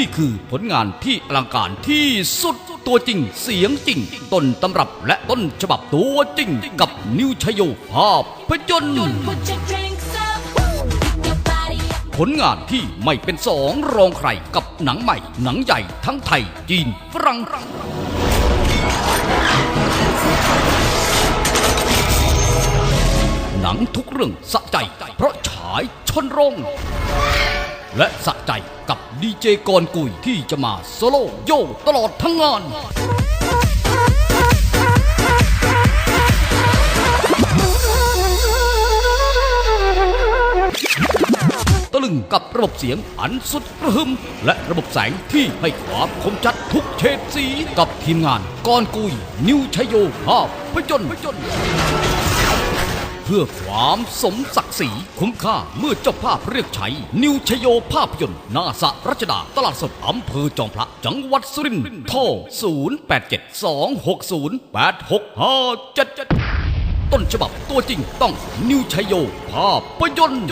ี่คือผลงานที่อลังการที่สุดตัวจริงเสียงจริง ต้นตำรับและต้นฉบับตัวจริง กับนิวชโยภาพยนตร์ผลงานที่ไม่เป็นสองรองใครกับหนังใหม่ หนังใหญ่ทั้งไทย จีนฝรั่งหนังทุกเรื่องสะใจ เพราะฉายชนโรง และสะใจกับดีเจกรกุยที่จะมาโซโล่โยตลอดทั้งงาน ตะลึงกับระบบเสียงอันสุดกระหึมและระบบแสงที่ให้ความคมชัดทุกเฉดสีกับทีมงานกอนกุย นิวชโยภาพยนตร์ พื่อความสมศักดิ์ศรีคุ้มค่าเมื่อเจ้าภาพเรียกใช้ นิวชโยภาพยนตร์นาสะรัชดา ตลาดสดอำเภอจอมพระ จังหวัดสุรินทร์โทร0872608657 ต้นฉบับตัวจริงต้องนิวชโยภาพยนตร์